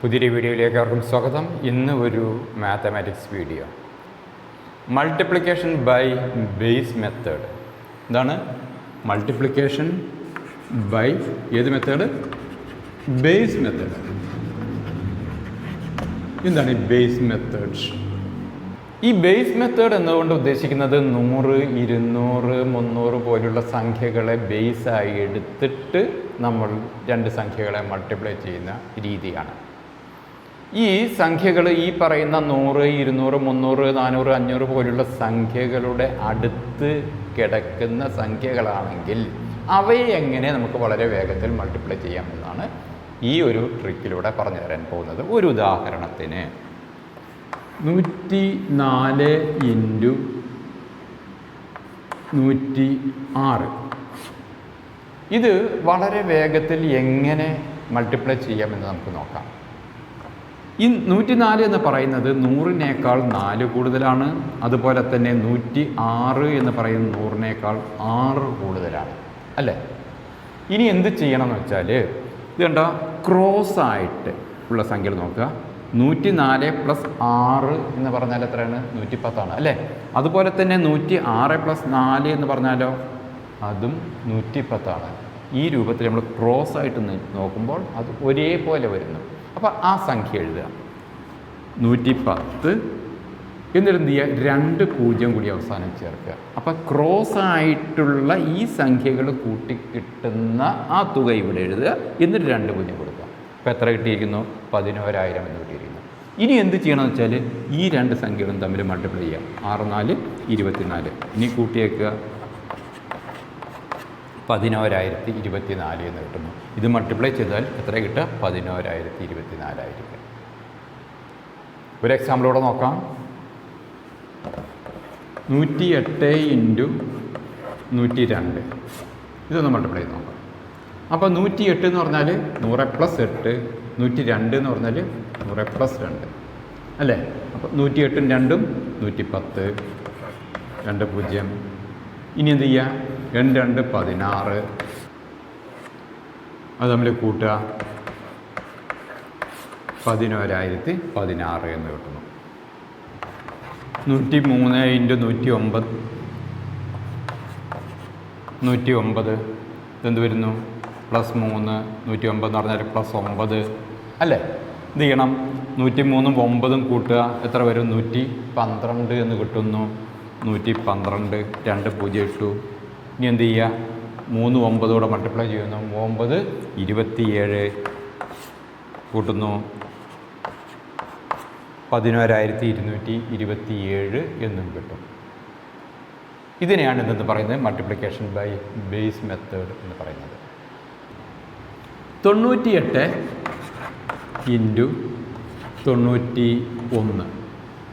പുതിയൊരു വീഡിയോയിലേക്ക് അവർക്കും സ്വാഗതം. ഇന്ന് ഒരു mathematics video multiplication by base method എന്താണ് മൾട്ടിപ്ലിക്കേഷൻ ബൈ ഏത് മെത്തേഡ് ബേസ് മെത്തേഡ് എന്താണ് ഈ ബേസ് മെത്തേഡ് ഈ ബേസ് മെത്തേഡ് എന്നതുകൊണ്ട് ഉദ്ദേശിക്കുന്നത് നൂറ് ഇരുന്നൂറ് മുന്നൂറ് പോലുള്ള സംഖ്യകളെ ബേസായി എടുത്തിട്ട് നമ്മൾ രണ്ട് സംഖ്യകളെ മൾട്ടിപ്ലൈ ചെയ്യുന്ന രീതിയാണ്. ഈ സംഖ്യകൾ ഈ പറയുന്ന നൂറ് ഇരുന്നൂറ് മുന്നൂറ് നാനൂറ് അഞ്ഞൂറ് പോലുള്ള സംഖ്യകളുടെ അടുത്ത് കിടക്കുന്ന സംഖ്യകളാണെങ്കിൽ അവയെ എങ്ങനെ നമുക്ക് വളരെ വേഗത്തിൽ മൾട്ടിപ്ലൈ ചെയ്യാമെന്നാണ് ഈ ഒരു ട്രിക്കിലൂടെ പറഞ്ഞു തരാൻ പോകുന്നത്. ഒരു ഉദാഹരണത്തിന് നൂറ്റി നാല് ഇന്റു നൂറ്റി ആറ് ഇത് വളരെ വേഗത്തിൽ എങ്ങനെ മൾട്ടിപ്ലൈ ചെയ്യാമെന്ന് നമുക്ക് നോക്കാം. ഈ നൂറ്റി നാല് എന്ന് പറയുന്നത് നൂറിനേക്കാൾ നാല് കൂടുതലാണ്. അതുപോലെ തന്നെ നൂറ്റി ആറ് എന്ന് പറയുന്നത് നൂറിനേക്കാൾ ആറ് കൂടുതലാണ്. അല്ലേ? ഇനി എന്ത് ചെയ്യണം എന്ന് വെച്ചാൽ ഇത് കണ്ടോ? ക്രോസ് ആയിട്ട് ഉള്ള സംഖ്യകൾ നോക്കുക. നൂറ്റി നാല് പ്ലസ് ആറ് എന്ന് പറഞ്ഞാൽ എത്രയാണ്? നൂറ്റി പത്താണ് അല്ലേ? അതുപോലെ തന്നെ നൂറ്റി ആറ് പ്ലസ് നാല് എന്ന് പറഞ്ഞാലോ? അതും നൂറ്റി പത്താണ് ഈ രൂപത്തിൽ നമ്മൾ ക്രോസ് ആയിട്ട് നോക്കുമ്പോൾ അത് ഒരേപോലെ വരുന്നു. അപ്പോൾ ആ സംഖ്യ എഴുതുക. നൂറ്റി പത്ത് എന്നിട്ട് എന്ത് ചെയ്യുക? രണ്ട് പൂജ്യം കൂടി അവസാനം ചേർക്കുക. അപ്പോൾ ക്രോസ് ആയിട്ടുള്ള ഈ സംഖ്യകൾ കൂട്ടി കിട്ടുന്ന ആ തുക ഇവിടെ എഴുതുക. എന്നിട്ട് രണ്ട് പൂജ്യം കൊടുക്കുക. അപ്പോൾ എത്ര കിട്ടിയിരിക്കുന്നു? പതിനോരായിരം എന്ന് കിട്ടിയിരിക്കുന്നു. ഇനി എന്ത് ചെയ്യണമെന്ന് വെച്ചാൽ ഈ രണ്ട് സംഖ്യകളും തമ്മിൽ മൾട്ടിപ്ലൈ ചെയ്യുക. ആറ് നാല് ഇരുപത്തിനാല്. ഇനി കൂട്ടിയേക്കുക പതിനോരായിരത്തി ഇരുപത്തി നാല് എന്ന് കിട്ടുന്നു. ഇത് മൾട്ടിപ്ലൈ ചെയ്താൽ എത്ര കിട്ടുക? പതിനോരായിരത്തി ഇരുപത്തി നാലായിരിക്കും ഒരു എക്സാമ്പിളോടെ നോക്കാം. നൂറ്റി എട്ട് ഇന്റു നൂറ്റി രണ്ട് ഇതൊന്ന് മൾട്ടിപ്ലൈ ചെയ്ത് നോക്കാം. അപ്പോൾ നൂറ്റി എട്ട് എന്ന് പറഞ്ഞാൽ നൂറ് പ്ലസ് എട്ട് നൂറ്റി രണ്ട് എന്ന് പറഞ്ഞാൽ നൂറ് പ്ലസ് രണ്ട്. അല്ലേ? അപ്പോൾ നൂറ്റി എട്ടും രണ്ടും നൂറ്റി പത്ത് രണ്ട് പൂജ്യം. ഇനി എന്ത് ചെയ്യുക രണ്ട് രണ്ട് പതിനാറ്. അത് നമ്മൾ കൂട്ടുക. പതിനോരായിരത്തി പതിനാറ് എന്ന് കിട്ടുന്നു. നൂറ്റി മൂന്ന് ഇന്റു നൂറ്റി ഒമ്പത് നൂറ്റി ഒമ്പത് ഇതെന്ത് വരുന്നു? പ്ലസ് മൂന്ന്. നൂറ്റി ഒമ്പത് എന്ന് പറഞ്ഞാൽ പ്ലസ് ഒമ്പത്. അല്ലേ? എന്ത് ചെയ്യണം? നൂറ്റി മൂന്നും ഒമ്പതും കൂട്ടുക. എത്ര വരും? നൂറ്റി പന്ത്രണ്ട് എന്ന് കിട്ടുന്നു. നൂറ്റി പന്ത്രണ്ട് രണ്ട് പൂജ്യം ഇട്ടു ഇനി എന്ത് ചെയ്യുക? മൂന്ന് ഒമ്പതോടെ മൾട്ടിപ്ലൈ ചെയ്യുന്നു. ഒമ്പത് ഇരുപത്തിയേഴ് കൂട്ടുന്നു. പതിനോരായിരത്തി ഇരുന്നൂറ്റി ഇരുപത്തിയേഴ് എന്നും കിട്ടും. ഇതിനെയാണ് ഇതെന്ന് പറയുന്നത് മൾട്ടിപ്ലിക്കേഷൻ ബൈ ബേസ് മെത്തേഡ് എന്ന് പറയുന്നത്. തൊണ്ണൂറ്റിയെട്ട് ഇന്റു തൊണ്ണൂറ്റി ഒന്ന്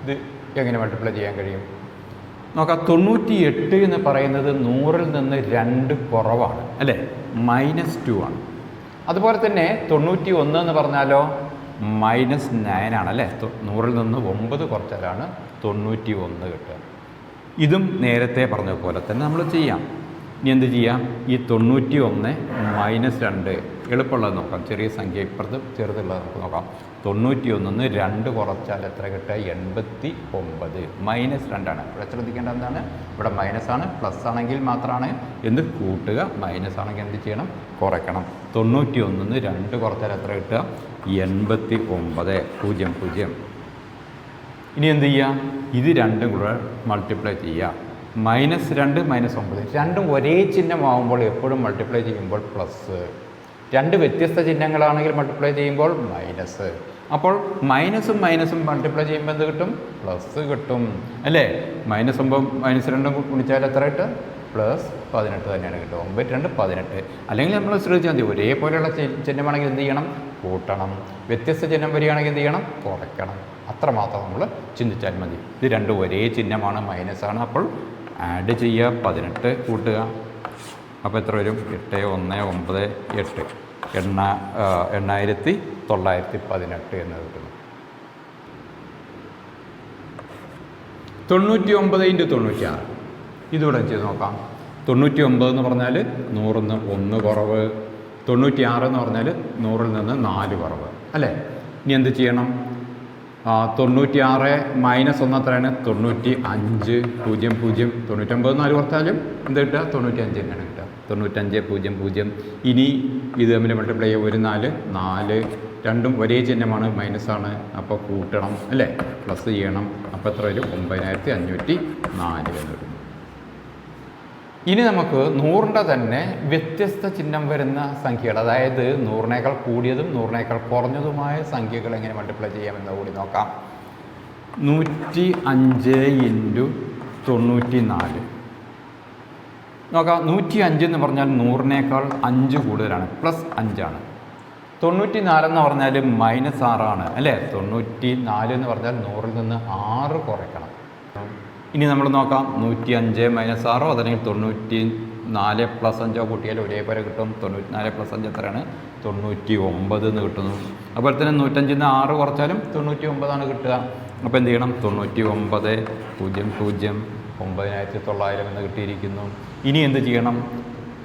ഇത് എങ്ങനെ മൾട്ടിപ്ലൈ ചെയ്യാൻ കഴിയും? നോക്കാം തൊണ്ണൂറ്റി എട്ട് എന്ന് പറയുന്നത് നൂറിൽ നിന്ന് രണ്ട് കുറവാണ് അല്ലേ? മൈനസ് ടു ആണ്. അതുപോലെ തന്നെ തൊണ്ണൂറ്റി ഒന്ന് എന്ന് പറഞ്ഞാലോ മൈനസ് നയൻ ആണ് അല്ലേ? നൂറിൽ നിന്ന് ഒമ്പത് കുറച്ചാലാണ് തൊണ്ണൂറ്റി ഒന്ന് കിട്ടുക. ഇതും നേരത്തെ പറഞ്ഞ പോലെ തന്നെ നമ്മൾ ചെയ്യാം. ഇനി എന്ത് ചെയ്യാം? ഈ തൊണ്ണൂറ്റി ഒന്ന് മൈനസ് രണ്ട് എളുപ്പമുള്ളത് നോക്കാം. ചെറിയ സംഖ്യ ഇപ്പുറത്ത് ചെറുതുള്ളത് നമുക്ക് നോക്കാം. തൊണ്ണൂറ്റി ഒന്നിന്ന് രണ്ട് കുറച്ചാൽ എത്ര കിട്ടുക? എൺപത്തി ഒമ്പത് മൈനസ് രണ്ടാണ്. ഇവിടെ ശ്രദ്ധിക്കേണ്ട എന്താണ്? ഇവിടെ മൈനസ് ആണ് പ്ലസ് ആണെങ്കിൽ മാത്രമാണ്. എന്ത്? കൂട്ടുക. മൈനസ് ആണെങ്കിൽ എന്ത് ചെയ്യണം? കുറയ്ക്കണം. തൊണ്ണൂറ്റി ഒന്നിന്ന് രണ്ട് കുറച്ചാൽ എത്ര കിട്ടുക? എൺപത്തി ഒമ്പത് പൂജ്യം പൂജ്യം. ഇനി എന്ത് ചെയ്യുക? ഇത് രണ്ടും കൂടെ മൾട്ടിപ്ലൈ ചെയ്യുക. മൈനസ് രണ്ട് മൈനസ് ഒമ്പത്. രണ്ടും ഒരേ ചിഹ്നമാവുമ്പോൾ എപ്പോഴും മൾട്ടിപ്ലൈ ചെയ്യുമ്പോൾ പ്ലസ് രണ്ട് വ്യത്യസ്ത ചിഹ്നങ്ങളാണെങ്കിൽ മൾട്ടിപ്ലൈ ചെയ്യുമ്പോൾ മൈനസ് അപ്പോൾ മൈനസും മൈനസും മൾട്ടിപ്ലൈ ചെയ്യുമ്പോൾ എന്ത് കിട്ടും? പ്ലസ് കിട്ടും. അല്ലേ? മൈനസ് ഒമ്പത് മൈനസ് രണ്ടും ഗുണിച്ചാൽ എത്ര കിട്ടും? പ്ലസ് പതിനെട്ട് തന്നെയാണ് കിട്ടുക. ഒമ്പത് രണ്ട് പതിനെട്ട്. അല്ലെങ്കിൽ നമ്മൾ ശ്രദ്ധിച്ചാൽ മതി. ഒരേപോലെയുള്ള ചിഹ്നമാണെങ്കിൽ എന്ത് ചെയ്യണം? കൂട്ടണം. വ്യത്യസ്ത ചിഹ്നം വരികയാണെങ്കിൽ എന്ത് ചെയ്യണം? കുറയ്ക്കണം. അത്രമാത്രം നമ്മൾ ചിന്തിച്ചാൽ മതി. ഇത് രണ്ടും ഒരേ ചിഹ്നമാണ് മൈനസാണ് അപ്പോൾ ആഡ് ചെയ്യുക. പതിനെട്ട് കൂട്ടുക. അപ്പോൾ എത്ര വരും? എട്ട് ഒന്ന് ഒമ്പത് എട്ട്. എണ്ണ എണ്ണായിരത്തി തൊള്ളായിരത്തി പതിനെട്ട് എന്ന് കിട്ടുന്നു. തൊണ്ണൂറ്റി ഒമ്പത് ഇന്റു തൊണ്ണൂറ്റി ആറ് ഇതിവിടെ ചെയ്ത് നോക്കാം. തൊണ്ണൂറ്റി ഒമ്പത് എന്ന് പറഞ്ഞാൽ നൂറിൽ നിന്ന് ഒന്ന് കുറവ്. തൊണ്ണൂറ്റി ആറ് എന്ന് പറഞ്ഞാൽ നൂറിൽ നിന്ന് നാല് കുറവ്. അല്ലേ? ഇനി എന്ത് ചെയ്യണം? തൊണ്ണൂറ്റി ആറ് മൈനസ് ഒന്ന് എത്രയാണ് തൊണ്ണൂറ്റി അഞ്ച് പൂജ്യം പൂജ്യം. തൊണ്ണൂറ്റൊമ്പത് നാല് കുറച്ചാലും എന്ത് കിട്ടുക? തൊണ്ണൂറ്റി അഞ്ച് തന്നെയാണ് കിട്ടുക. തൊണ്ണൂറ്റഞ്ച് പൂജ്യം പൂജ്യം. ഇനി ഇത് തമ്മിൽ മൾട്ടിപ്ലൈ ചെയ്യുക ഒരു നാല് നാല് രണ്ടും ഒരേ ചിഹ്നമാണ് മൈനസാണ് അപ്പോൾ കൂട്ടണം അല്ലേ? പ്ലസ് ചെയ്യണം. അപ്പോൾ എത്ര വരും? ഒമ്പതിനായിരത്തി അഞ്ഞൂറ്റി നാല് എന്ന് വരും. ഇനി നമുക്ക് നൂറിന്റെ തന്നെ വ്യത്യസ്ത ചിഹ്നം വരുന്ന സംഖ്യകൾ അതായത് നൂറിനേക്കാൾ കൂടിയതും നൂറിനേക്കാൾ കുറഞ്ഞതുമായ സംഖ്യകൾ എങ്ങനെ മൾട്ടിപ്ലൈ ചെയ്യാമെന്ന് കൂടി നോക്കാം. നൂറ്റി അഞ്ച് ഇന്റു തൊണ്ണൂറ്റി നാല് നോക്കാം. നൂറ്റി അഞ്ച് എന്ന് പറഞ്ഞാൽ നൂറിനേക്കാൾ അഞ്ച് കൂടുതലാണ്. പ്ലസ് അഞ്ചാണ്. തൊണ്ണൂറ്റി നാലെന്ന് പറഞ്ഞാൽ മൈനസ് ആറാണ് അല്ലേ? തൊണ്ണൂറ്റി നാല് എന്ന് പറഞ്ഞാൽ നൂറിൽ നിന്ന് ആറ് കുറയ്ക്കണം. ഇനി നമ്മൾ നോക്കാം. നൂറ്റി അഞ്ച് മൈനസ് ആറോ അതല്ലെങ്കിൽ തൊണ്ണൂറ്റി നാല് പ്ലസ് അഞ്ചോ കൂട്ടിയാൽ ഒരേപോലെ കിട്ടും. തൊണ്ണൂറ്റി നാല് പ്ലസ് അഞ്ച് എത്രയാണ്? തൊണ്ണൂറ്റി ഒമ്പത് എന്ന് കിട്ടുന്നു. അതുപോലെ തന്നെ നൂറ്റഞ്ചിൽ നിന്ന് ആറ് കുറച്ചാലും തൊണ്ണൂറ്റി ഒമ്പതാണ് കിട്ടുക. അപ്പോൾ എന്ത് ചെയ്യണം? തൊണ്ണൂറ്റി ഒമ്പത് പൂജ്യം പൂജ്യം ഒമ്പതിനായിരത്തി തൊള്ളായിരം എന്ന് കിട്ടിയിരിക്കുന്നു. ഇനി എന്ത് ചെയ്യണം?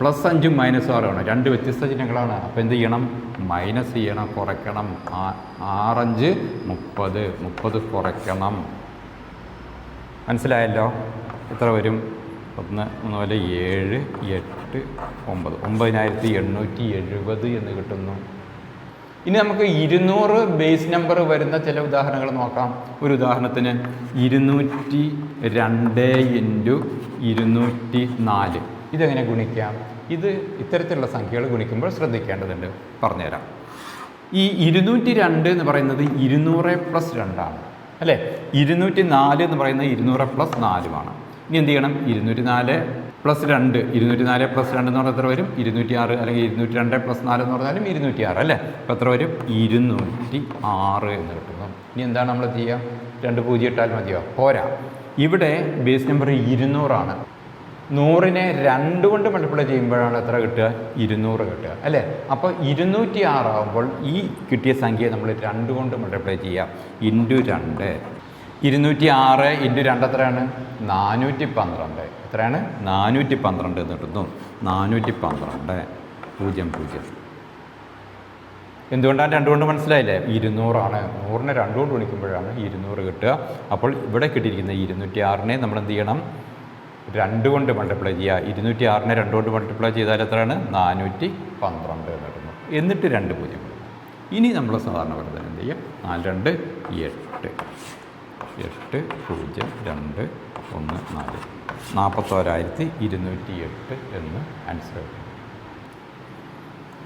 പ്ലസ് അഞ്ചും മൈനസ് ആറുമാണ് രണ്ട് വ്യത്യസ്ത ചിഹ്നങ്ങളാണ്. അപ്പോൾ എന്ത് ചെയ്യണം? മൈനസ് ചെയ്യണം കുറയ്ക്കണം. ആറഞ്ച് മുപ്പത് മുപ്പത് കുറയ്ക്കണം. മനസ്സിലായല്ലോ? എത്ര വരും? ഒന്ന് ഒന്ന് പോലെ ഏഴ് എട്ട് ഒമ്പത്. ഒമ്പതിനായിരത്തി എണ്ണൂറ്റി എഴുപത് എന്ന് കിട്ടുന്നു. ഇനി നമുക്ക് ഇരുന്നൂറ് ബേസ് നമ്പർ വരുന്ന ചില ഉദാഹരണങ്ങൾ നോക്കാം. ഒരു ഉദാഹരണത്തിന് ഇരുന്നൂറ്റി രണ്ട് ഇന്റു ഇരുന്നൂറ്റി നാല്. ഇതെങ്ങനെ ഗുണിക്കാം? ഇത് ഇത്തരത്തിലുള്ള സംഖ്യകൾ ഗുണിക്കുമ്പോൾ ശ്രദ്ധിക്കേണ്ടതുണ്ട്. പറഞ്ഞുതരാം. ഈ ഇരുന്നൂറ്റി രണ്ട് എന്ന് പറയുന്നത് ഇരുന്നൂറ് പ്ലസ് രണ്ടാണ്. അല്ലേ? ഇരുന്നൂറ്റി നാല് എന്ന് പറയുന്നത് ഇരുന്നൂറ് പ്ലസ് നാലുമാണ് ഇനി എന്ത് ചെയ്യണം? ഇരുന്നൂറ്റി നാല് പ്ലസ് രണ്ട്. ഇരുന്നൂറ്റി നാല് പ്ലസ് രണ്ട് എന്ന് പറഞ്ഞാൽ എത്ര വരും? ഇരുന്നൂറ്റി ആറ് അല്ലെങ്കിൽ ഇരുന്നൂറ്റി രണ്ട് പ്ലസ് നാല് എന്ന് പറഞ്ഞാലും ഇരുന്നൂറ്റി ആറ് അല്ലേ? അപ്പോൾ എത്ര വരും? ഇരുന്നൂറ്റി ആറ് എന്ന് കിട്ടുന്നു. ഇനി എന്താണ് നമ്മൾ ചെയ്യുക? രണ്ട് പൂജ്യം ഇട്ടാൽ മതിയോ? പോരാ. ഇവിടെ ബേസ് നമ്പർ ഇരുന്നൂറാണ്. നൂറിനെ രണ്ട് കൊണ്ട് മൾട്ടിപ്ലൈ ചെയ്യുമ്പോഴാണ് എത്ര കിട്ടുക? ഇരുന്നൂറ് കിട്ടുക അല്ലേ? അപ്പോൾ ഇരുന്നൂറ്റി ആറാകുമ്പോൾ ഈ കിട്ടിയ സംഖ്യയെ നമ്മൾ രണ്ട് കൊണ്ട് മൾട്ടിപ്ലൈ ചെയ്യാം ഇന്റു രണ്ട്. ഇരുന്നൂറ്റി ആറ് ഇന്റു രണ്ട് എത്രയാണ്? നാനൂറ്റി പന്ത്രണ്ട് എത്രയാണ്? നാനൂറ്റി പന്ത്രണ്ട് എന്ന് കിട്ടുന്നു. നാനൂറ്റി പന്ത്രണ്ട് പൂജ്യം പൂജ്യം. എന്തുകൊണ്ടാണ് രണ്ടുകൊണ്ട് മനസ്സിലായില്ലേ? ഇരുന്നൂറാണ്. നൂറിനെ രണ്ട് കൊണ്ട് ഗുണിക്കുമ്പോഴാണ് ഇരുന്നൂറ് കിട്ടുക. അപ്പോൾ ഇവിടെ കിട്ടിയിരിക്കുന്ന ഇരുന്നൂറ്റി ആറിനെ നമ്മൾ എന്ത് ചെയ്യണം രണ്ടുകൊണ്ട് മൾട്ടിപ്ലൈ ചെയ്യുക. ഇരുന്നൂറ്റി ആറിനെ രണ്ടുകൊണ്ട് മൾട്ടിപ്ലൈ ചെയ്താൽ എത്രയാണ്? നാനൂറ്റി പന്ത്രണ്ട് എന്ന് കിട്ടുന്നു എന്നിട്ട് രണ്ട് പൂജ്യം ഇനി നമ്മൾ സാധാരണ പോലെ തന്നെ എന്ത് ചെയ്യും? നാല് രണ്ട് എട്ട്. എട്ട് പൂജ്യം രണ്ട് ഒന്ന് നാല്. നാൽപ്പത്തോരായിരത്തി ഇരുന്നൂറ്റി എട്ട് എന്ന് ആൻസർ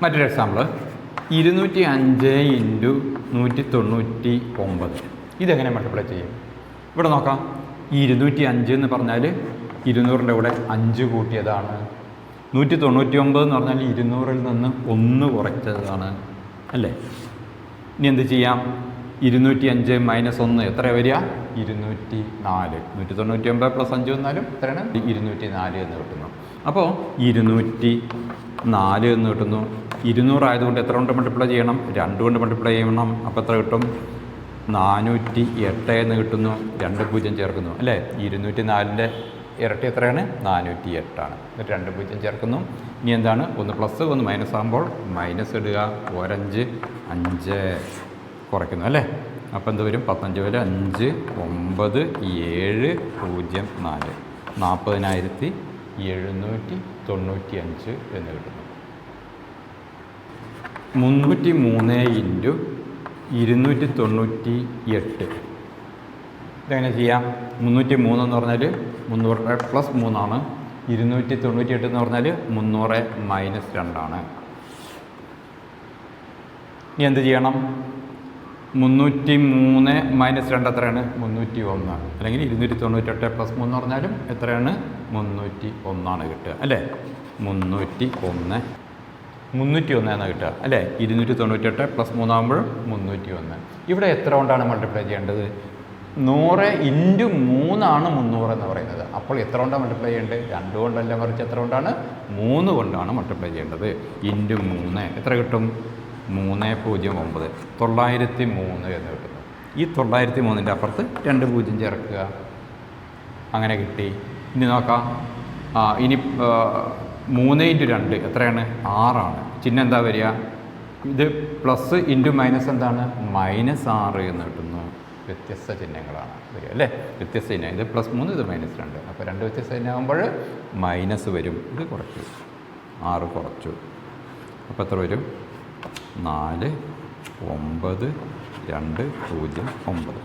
മറ്റൊരു എക്സാമ്പിൾ ഇരുന്നൂറ്റി അഞ്ച് ഇന്റു നൂറ്റി തൊണ്ണൂറ്റി ഒമ്പത് ഇതെങ്ങനെ മൾട്ടിപ്ലൈ ചെയ്യും? ഇവിടെ നോക്കാം. ഇരുന്നൂറ്റി അഞ്ച് എന്ന് പറഞ്ഞാൽ ഇരുന്നൂറിന്റെ കൂടെ അഞ്ച് കൂട്ടിയതാണ്. നൂറ്റി തൊണ്ണൂറ്റി ഒമ്പത് എന്ന് പറഞ്ഞാൽ ഇരുന്നൂറിൽ നിന്ന് ഒന്ന് കുറച്ചതാണ്. അല്ലേ? ഇനി എന്ത് ചെയ്യാം? ഇരുന്നൂറ്റി അഞ്ച് മൈനസ് ഒന്ന് എത്ര വരിക? ഇരുന്നൂറ്റി നാല് നൂറ്റി തൊണ്ണൂറ്റി ഒമ്പത് പ്ലസ് അഞ്ച് വന്നാലും എത്രയാണ്? ഇരുന്നൂറ്റി നാല് എന്ന് കിട്ടുന്നു. അപ്പോൾ ഇരുന്നൂറ്റി നാല് എന്ന് കിട്ടുന്നു. ഇരുന്നൂറായതുകൊണ്ട് എത്ര കൊണ്ട് മൾട്ടിപ്ലൈ ചെയ്യണം? രണ്ട് കൊണ്ട് മൾട്ടിപ്ലൈ ചെയ്യണം. അപ്പോൾ എത്ര കിട്ടും? നാനൂറ്റി എട്ട് എന്ന് കിട്ടുന്നു. രണ്ട് പൂജ്യം ചേർക്കുന്നു. അല്ലേ? ഇരുന്നൂറ്റി നാലിന്റെ ഇരട്ടി എത്രയാണ്? നാനൂറ്റി എട്ടാണ് എന്നിട്ട് രണ്ട് പൂജ്യം ചേർക്കുന്നു. ഇനി എന്താണ്? ഒന്ന് പ്ലസ് ഒന്ന് മൈനസ് ആകുമ്പോൾ മൈനസ് ഇടുക. ഒരഞ്ച് അഞ്ച് കുറയ്ക്കുന്നു. അല്ലേ? അപ്പോൾ എന്ത് വരും? പത്തഞ്ച് വരെ അഞ്ച് ഒമ്പത് ഏഴ് പൂജ്യം നാല്. നാൽപ്പതിനായിരത്തി എഴുന്നൂറ്റി തൊണ്ണൂറ്റി അഞ്ച് എന്ന് കിട്ടുന്നു. മുന്നൂറ്റി മൂന്ന് ഇന്റു ഇരുന്നൂറ്റി തൊണ്ണൂറ്റി എട്ട് ഇതെങ്ങനെ ചെയ്യാം? മുന്നൂറ്റി മൂന്നെന്ന് പറഞ്ഞാൽ മുന്നൂറ് പ്ലസ് മൂന്നാണ്. ഇരുന്നൂറ്റി തൊണ്ണൂറ്റി എട്ട് എന്ന് പറഞ്ഞാൽ മുന്നൂറ് മൈനസ് രണ്ടാണ്. ഇനി എന്ത് ചെയ്യണം? മുന്നൂറ്റി മൂന്ന് മൈനസ് രണ്ട് എത്രയാണ്? മുന്നൂറ്റി ഒന്ന് അല്ലെങ്കിൽ ഇരുന്നൂറ്റി തൊണ്ണൂറ്റെട്ട് പ്ലസ് മൂന്ന് പറഞ്ഞാലും എത്രയാണ്? മുന്നൂറ്റി ഒന്നാണ് കിട്ടുക അല്ലേ? മുന്നൂറ്റി ഒന്ന് മുന്നൂറ്റി ഒന്ന് എന്നാണ് കിട്ടുക? അല്ലേ? ഇരുന്നൂറ്റി തൊണ്ണൂറ്റെട്ട് പ്ലസ് മൂന്നാകുമ്പോൾ മുന്നൂറ്റി ഒന്ന് ഇവിടെ എത്ര കൊണ്ടാണ് മൾട്ടിപ്ലൈ ചെയ്യേണ്ടത്? നൂറ് ഇന്റു മൂന്നാണ് മുന്നൂറ് എന്ന് പറയുന്നത്. അപ്പോൾ എത്ര കൊണ്ടാണ് മൾട്ടിപ്ലൈ ചെയ്യേണ്ടത്? രണ്ട് കൊണ്ടല്ല മറിച്ച് എത്ര കൊണ്ടാണ്? മൂന്ന് കൊണ്ടാണ് മൾട്ടിപ്ലൈ ചെയ്യേണ്ടത്. ഇന്റു മൂന്ന് എത്ര കിട്ടും? മൂന്ന് പൂജ്യം ഒമ്പത്. തൊള്ളായിരത്തി മൂന്ന് എന്ന് കിട്ടുന്നു. ഈ തൊള്ളായിരത്തി മൂന്നിന്റെ അപ്പുറത്ത് രണ്ട് പൂജ്യം ചേർക്കുക. അങ്ങനെ കിട്ടി. ഇനി നോക്കാം. ഇനി മൂന്ന് ഇന്റു രണ്ട് എത്രയാണ്? ആറാണ്. ചിഹ്നം എന്താ വരിക? ഇത് പ്ലസ് ഇന്റു മൈനസ് എന്താണ്? മൈനസ് ആറ് എന്ന് കിട്ടുന്നു. വ്യത്യസ്ത ചിഹ്നങ്ങളാണ് വരിക അല്ലേ? വ്യത്യസ്ത ചിഹ്നം. ഇത് പ്ലസ് മൂന്ന് ഇത് മൈനസ് രണ്ട്. അപ്പോൾ രണ്ട് വ്യത്യസ്ത ചിഹ്നമാകുമ്പോൾ മൈനസ് വരും. ഇത് കുറച്ചു. ആറ് കുറച്ചു. അപ്പോൾ എത്ര വരും? നാല് ഒമ്പത് രണ്ട് പൂജ്യം ഒമ്പത്.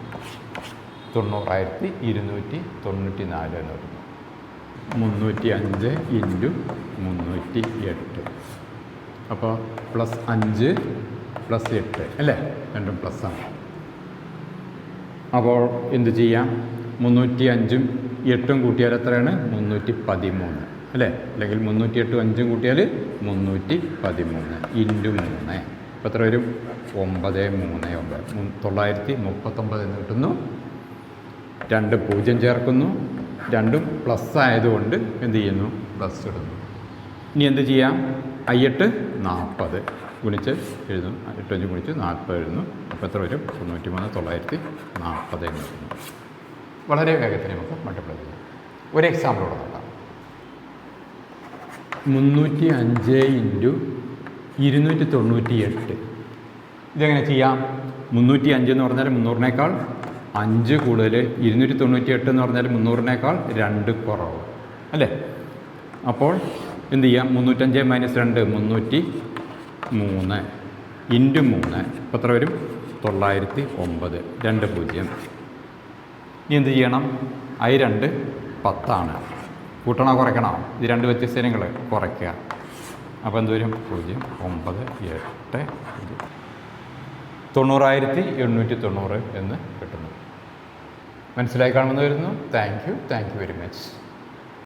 തൊണ്ണൂറായിരത്തി ഇരുന്നൂറ്റി തൊണ്ണൂറ്റി നാല് എന്ന് പറയുന്നു മുന്നൂറ്റി അഞ്ച് ഇന്റു മുന്നൂറ്റി എട്ട്. അപ്പോൾ പ്ലസ് അഞ്ച് പ്ലസ് എട്ട്. അല്ലേ? രണ്ടും പ്ലസ് ആണ്. അപ്പോൾ എന്ത് ചെയ്യാം? മുന്നൂറ്റി അഞ്ചും എട്ടും കൂട്ടിയാൽ എത്രയാണ്? മുന്നൂറ്റി പതിമൂന്ന് അല്ലേ? അല്ലെങ്കിൽ മുന്നൂറ്റി എട്ടും അഞ്ചും കൂട്ടിയാൽ മുന്നൂറ്റി പതിമൂന്ന് ഇന്റു മൂന്ന്. അപ്പോൾ എത്ര വരും? ഒമ്പത് മൂന്ന് ഒമ്പത്. തൊള്ളായിരത്തി മുപ്പത്തൊമ്പത് എന്ന് കിട്ടുന്നു. രണ്ട് പൂജ്യം ചേർക്കുന്നു. രണ്ടും പ്ലസ് ആയതുകൊണ്ട് എന്ത് ചെയ്യുന്നു? പ്ലസ് ഇടുന്നു. ഇനി എന്ത് ചെയ്യാം? അയ്യെട്ട് നാൽപ്പത് ഗുണിച്ച് എഴുതും. എട്ടഞ്ച് ഗുണിച്ച് നാൽപ്പത് എഴുതുന്നു. അപ്പോൾ എത്ര വരും? തൊണ്ണൂറ്റി മൂന്ന് തൊള്ളായിരത്തി നാൽപ്പത് എന്ന് എഴുതുന്നു. വളരെ വേഗത്തിൽ നമുക്ക് മൾട്ടിപ്ലൈ ചെയ്യാം. ഒരു എക്സാമ്പിളോടെ നോക്കാം. മുന്നൂറ്റി അഞ്ച് ഇന്റു ഇരുന്നൂറ്റി തൊണ്ണൂറ്റി എട്ട്. ഇതെങ്ങനെ ചെയ്യാം? മുന്നൂറ്റി അഞ്ച് എന്ന് പറഞ്ഞാൽ മുന്നൂറിനേക്കാൾ അഞ്ച് കൂടുതൽ ഇരുന്നൂറ്റി തൊണ്ണൂറ്റി എട്ട് എന്ന് പറഞ്ഞാൽ മുന്നൂറിനേക്കാൾ രണ്ട് കുറവ്. അല്ലേ? അപ്പോൾ എന്ത് ചെയ്യാം? മുന്നൂറ്റഞ്ച് മൈനസ് രണ്ട് മുന്നൂറ്റി മൂന്ന്. ഇന്റു മൂന്ന്. ഇപ്പോൾ എത്ര വരും? തൊള്ളായിരത്തി ഒമ്പത്. രണ്ട് പൂജ്യം. ഇനി എന്ത് ചെയ്യണം? ഐ രണ്ട് പത്താണ്. കൂട്ടണോ കുറയ്ക്കണോ? ഇത് രണ്ട് വ്യത്യസ്തങ്ങൾ കുറയ്ക്കുക. അപ്പോൾ എന്ത് വരും? പൂജ്യം ഒമ്പത് എട്ട് പൂജ്യം. തൊണ്ണൂറായിരത്തി എണ്ണൂറ്റി തൊണ്ണൂറ് എന്ന് കിട്ടുന്നു. മനസ്സിലായി കാണുമെന്ന് വരുന്നു. Thank you thank you very much